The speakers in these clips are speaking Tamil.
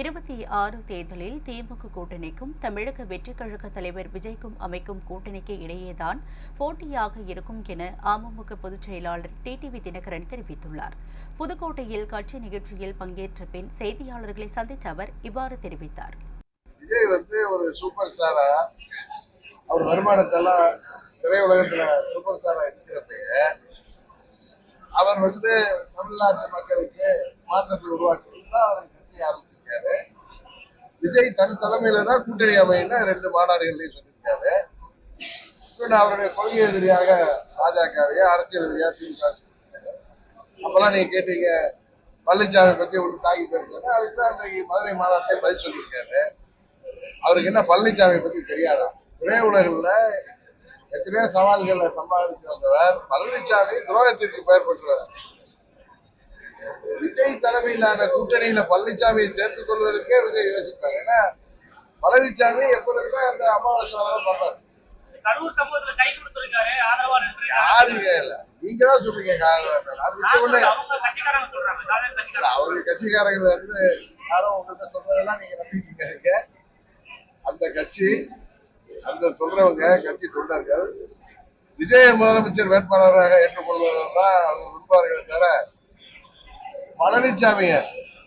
இருபத்தி ஆறு தேர்தலில் திமுக கூட்டணிக்கும் தமிழக வெற்றிக் கழக தலைவர் விஜய்க்கும் அமைக்கும் கூட்டணிக்கு இடையேதான் போட்டியாக இருக்கும் என அமமுக பொதுச் செயலாளர் டிடிவி தினகரன் தெரிவித்துள்ளார். புதுக்கோட்டையில் கட்சி நிகழ்ச்சியில் பங்கேற்ற பின் செய்தியாளர்களை சந்தித்த அவர் இவ்வாறு தெரிவித்தார். விஜய் வந்து ஒரு சூப்பர் ஸ்டாரா? அவர் வருமானத்தெல்லாம் திரையுலகத்துல சூப்பர் ஸ்டாரா இருக்கிறப்ப அவர் வந்து தமிழ்நாட்டு மக்களுக்கு மாற்றத்தை உருவாக்கி தான் அவர் கட்சி ஆரம்பிச்சு சொல்லியிருக்காரு. விஜய் தன் தலைமையில தான் கூட்டணி அமையில ரெண்டு மாநாடுகள்லையும் சொல்லியிருக்காரு. அவருடைய கொள்கை எதிரியாக பாஜகவையோ அரசியல் எதிரியா திமுக அப்பெல்லாம் நீங்க கேட்டீங்க பழனிசாமி பத்தி ஒன்று தாக்கி போயிருக்காரு அதுக்கு தான் இன்றைக்கு மதுரை மாநாட்டிலே பதில் சொல்லியிருக்காரு. அவருக்கு என்ன பழனிசாமி பத்தி தெரியாதா? திரையுலகில் எத்தனையோ சவால்களை சம்பாதிச்சு வந்தவர். பழனிசாமி துரோகத்திற்கு பெயர் பெற்றவர் தலைமையிலான கூட்டணியில பழனிசாமியை சேர்த்துக் கொள்வதற்கே விஜய் யோசிப்பார். ஏன்னா பழனிசாமி எப்பொழுதுமே அந்த அமாவாசை பார்ப்பார். கரூர் சம்பவத்துல கை கொடுத்திருக்காரு ஆதரவா யாருங்க இல்ல. நீங்க தான் சொல்றீங்க அவருடைய கட்சிக்காரங்க வந்து யாரோ உங்ககிட்ட சொல்றதெல்லாம் நீங்க நம்பிட்டு அந்த கட்சி அந்த சொல்றவங்க கட்சி தொண்டர்கள் விஜய முதலமைச்சர் வேட்பாளராக ஏற்றுக்கொள்வதில் தான் அவங்க விரும்பார்களே. பழனிசாமிய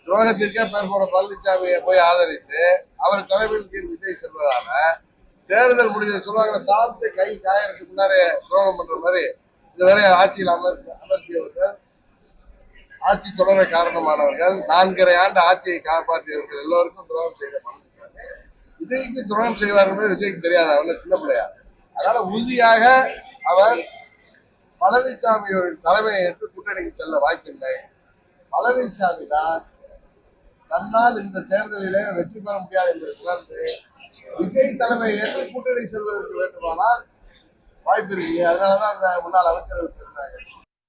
துரோகத்திற்கே பேர் போன பழனிசாமியை போய் ஆதரித்து அவர் தலைமையின் கீழ் விஜய் செல்வதால தேர்தல் முடிஞ்ச சொல்லுவாங்க சாப்பிட்டு கை காயறதுக்கு முன்னாரே துரோகம் பண்ற மாதிரி இதுவரை ஆட்சியில் அமர்த்தி அமர்த்தியவர்கள் ஆட்சி தொடர காரணமானவர்கள் நான்கரை ஆண்டு ஆட்சியை காப்பாற்றியவர்கள் எல்லோருக்கும் துரோகம் செய்த விஜய்க்கு துரோகம் செய்வார்கள் விஜய்க்கு தெரியாது அவர் சின்ன பிள்ளையா. அதனால உறுதியாக அவர் பழனிசாமியோட தலைமையை ஏற்று கூட்டணிக்கு செல்ல வாய்ப்பில்லை. பழனிசாமி தான் தன்னால் இந்த தேர்தலிலே வெற்றி பெற முடியாது என்பதை உணர்ந்து விஜய் தலைமையை ஏற்று கூட்டணி செல்வதற்கு வேண்டுமானால் வாய்ப்பு இருக்கு அதனாலதான் அந்த முன்னாள் அமைச்சர்கள் இருந்தாங்க